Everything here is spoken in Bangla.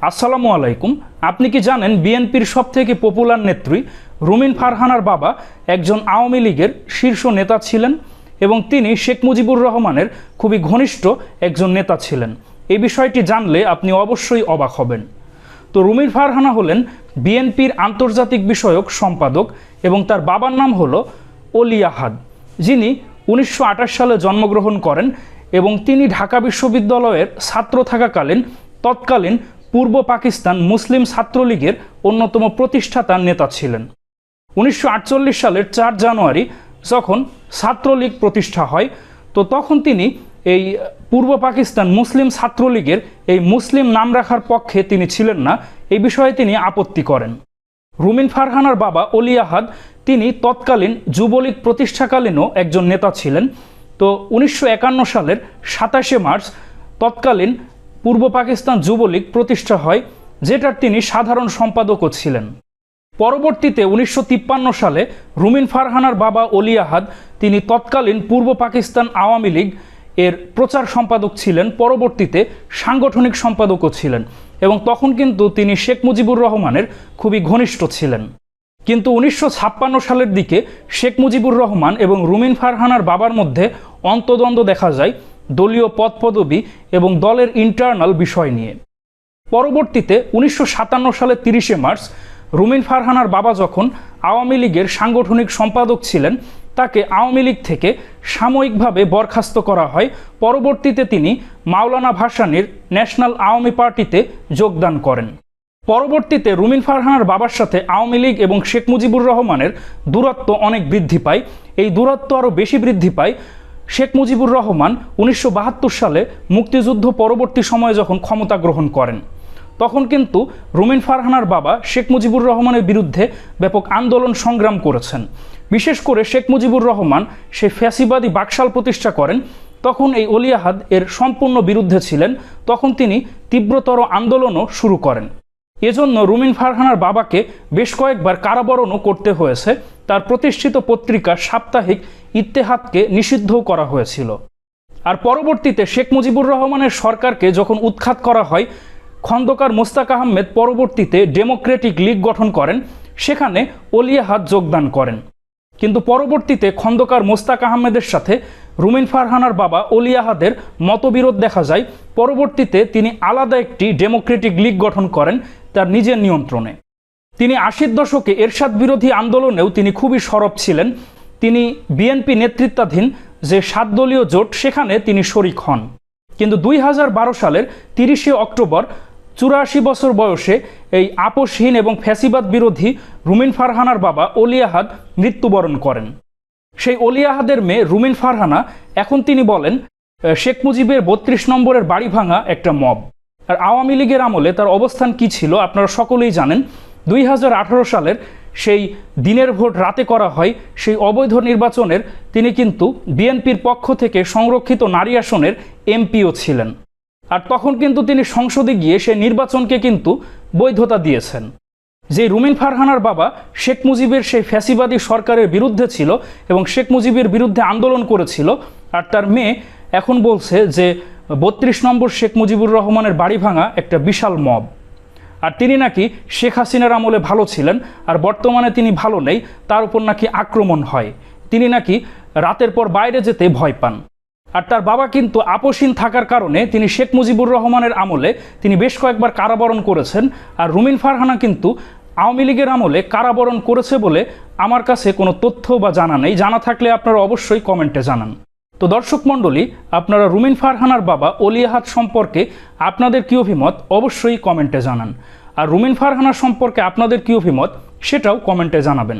আসসালামু আলাইকুম। আপনি কি জানেন বিএনপির সবথেকে পপুলার নেত্রী রুমিন ফারহানার বাবা একজন আওয়ামী লীগের শীর্ষ নেতা ছিলেন এবং তিনি শেখ মুজিবুর রহমানের খুবই ঘনিষ্ঠ একজন নেতা ছিলেন। এই বিষয়টি জানলে আপনি অবশ্যই অবাক হবেন। তো রুমিন ফারহানা হলেন বিএনপির আন্তর্জাতিক বিষয়ক সম্পাদক এবং তার বাবার নাম হলো অলি আহাদ। যিনি উনিশশো আঠাশ সালে জন্মগ্রহণ করেন এবং তিনি ঢাকা বিশ্ববিদ্যালয়ের ছাত্র থাকাকালীন তৎকালীন পূর্ব পাকিস্তান মুসলিম ছাত্রলীগের অন্যতম প্রতিষ্ঠাতার নেতা ছিলেন। উনিশশো আটচল্লিশ সালের চার জানুয়ারি যখন ছাত্রলীগ প্রতিষ্ঠা হয়, তো তখন তিনি এই পূর্ব পাকিস্তান মুসলিম ছাত্রলীগের এই মুসলিম নাম রাখার পক্ষে তিনি ছিলেন না, এই বিষয়ে তিনি আপত্তি করেন। রুমিন ফারহানার বাবা অলি আহাদ, তিনি তৎকালীন যুবলীগ প্রতিষ্ঠাকালীনও একজন নেতা ছিলেন। তো উনিশশো একান্ন সালের সাতাশে মার্চ তৎকালীন পূর্ব পাকিস্তান যুবলীগ প্রতিষ্ঠা হয়, যেটার তিনি সাধারণ সম্পাদকও ছিলেন। পরবর্তীতে উনিশশো তিপ্পান্ন সালে রুমিন ফারহানার বাবা অলি আহাদ, তিনি তৎকালীন পূর্ব পাকিস্তান আওয়ামী লীগ এর প্রচার সম্পাদক ছিলেন, পরবর্তীতে সাংগঠনিক সম্পাদকও ছিলেন এবং তখন কিন্তু তিনি শেখ মুজিবুর রহমানের খুবই ঘনিষ্ঠ ছিলেন। কিন্তু উনিশশো ছাপ্পান্ন সালের দিকে শেখ মুজিবুর রহমান এবং রুমিন ফারহানার বাবার মধ্যে অন্তদ্বন্দ্ব দেখা যায় দলীয় পদপদবি এবং দলের ইন্টারনাল বিষয় নিয়ে। পরবর্তীতে উনিশশো সালের তিরিশে মার্চ, রুমিন ফারহানার বাবা যখন আওয়ামী লীগের সাংগঠনিক সম্পাদক ছিলেন, তাকে আওয়ামী লীগ থেকে সাময়িকভাবে বরখাস্ত করা হয়। পরবর্তীতে তিনি মাওলানা ভাসানির ন্যাশনাল আওয়ামী পার্টিতে যোগদান করেন। পরবর্তীতে রুমিন ফারহানার বাবার সাথে আওয়ামী লীগ এবং শেখ মুজিবুর রহমানের দূরত্ব অনেক বৃদ্ধি পায়। এই দূরত্ব আরও বেশি বৃদ্ধি পায়। শেখ মুজিবুর রহমান উনিশশো বাহাত্তর সালে মুক্তিযুদ্ধ পরবর্তী সময়ে যখন ক্ষমতা গ্রহণ করেন, তখন কিন্তু রুমিন ফারহানার বাবা শেখ মুজিবুর রহমানের বিরুদ্ধে ব্যাপক আন্দোলন সংগ্রাম করেছেন। বিশেষ করে শেখ মুজিবুর রহমান সে ফ্যাসিবাদী বাকশাল প্রতিষ্ঠা করেন, তখন এই অলিয়াহাদ এর সম্পূর্ণ বিরুদ্ধে ছিলেন, তখন তিনি তীব্রতর আন্দোলনও শুরু করেন। এজন্য রুমিন ফারহানার বাবাকে বেশ কয়েকবার কারাবরণও করতে হয়েছে। তার প্রতিষ্ঠিত পত্রিকা সাপ্তাহিক ইত্তেহাদকে নিষিদ্ধও করা হয়েছিল। আর পরবর্তীতে শেখ মুজিবুর রহমানের সরকারকে যখন উৎখাত করা হয়, খন্দকার মোস্তাক আহমেদ পরবর্তীতে ডেমোক্রেটিক লীগ গঠন করেন, সেখানে অলিয়াহাদ যোগদান করেন। কিন্তু পরবর্তীতে খন্দকার মোস্তাক আহমেদের সাথে রুমিন ফারহানার বাবা অলিয়াহাদের মতবিরোধ দেখা যায়। পরবর্তীতে তিনি আলাদা একটি ডেমোক্রেটিক লীগ গঠন করেন তার নিজের নিয়ন্ত্রণে। তিনি আশির দশকে এরশাদ বিরোধী আন্দোলনেও তিনি খুবই সরব ছিলেন। তিনি বিএনপি নেতৃত্বাধীন যে সাতদলীয় জোট, সেখানে তিনি শরিক হন। কিন্তু দুই হাজার বারো সালের তিরিশে অক্টোবর, চুরাশি বছর বয়সে এই আপোষহীন এবং ফ্যাসিবাদ বিরোধী রুমিন ফারহানার বাবা অলিয়াহাদ মৃত্যুবরণ করেন। সেই অলিয়াহাদের মেয়ে রুমিন ফারহানা, এখন তিনি বলেন শেখ মুজিবের বত্রিশ নম্বরের বাড়ি ভাঙা একটা মব। আর আওয়ামী লীগের আমলে তার অবস্থান কি ছিল, আপনারা সকলেই জানেন। দুই হাজার আঠারো সালের সেই দিনের ভোট রাতে করা হয়, সেই অবৈধ নির্বাচনের তিনি কিন্তু বিএনপির পক্ষ থেকে সংরক্ষিত নারী আসনের এমপিও ছিলেন। আর তখন কিন্তু তিনি সংসদে গিয়ে সেই নির্বাচনকে কিন্তু বৈধতা দিয়েছেন। যে রুমিন ফারহানার বাবা শেখ মুজিবের সেই ফ্যাসিবাদী সরকারের বিরুদ্ধে ছিল এবং শেখ মুজিবের বিরুদ্ধে আন্দোলন করেছিল, আর তার মেয়ে এখন বলছে যে বত্রিশ নম্বর শেখ মুজিবুর রহমানের বাড়ি ভাঙা একটা বিশাল মব। আর তিনি নাকি শেখ হাসিনার আমলে ভালো ছিলেন, আর বর্তমানে তিনি ভালো নেই, তার উপর নাকি আক্রমণ হয়। তিনি নাকি রাতের পর বাইরে যেতে ভয় পান। আর তার বাবা কিন্তু আপোষহীন থাকার কারণে তিনি শেখ মুজিবুর রহমানের আমলে তিনি বেশ কয়েকবার কারাবরণ করেছেন, আর রুমিন ফারহানা কিন্তু আওয়ামী লীগের আমলে কারাবরণ করেছে বলে আমার কাছে কোনো তথ্য বা জানা নেই। জানা থাকলে আপনারা অবশ্যই কমেন্টে জানান। তো দর্শক মণ্ডলী, আপনারা রুমিন ফারহানার বাবা অলিয়াহাত সম্পর্কে আপনাদের কী অভিমত অবশ্যই কমেন্টে জানান। আর রুমিন ফারহানা সম্পর্কে আপনাদের কী অভিমত সেটাও কমেন্টে জানাবেন।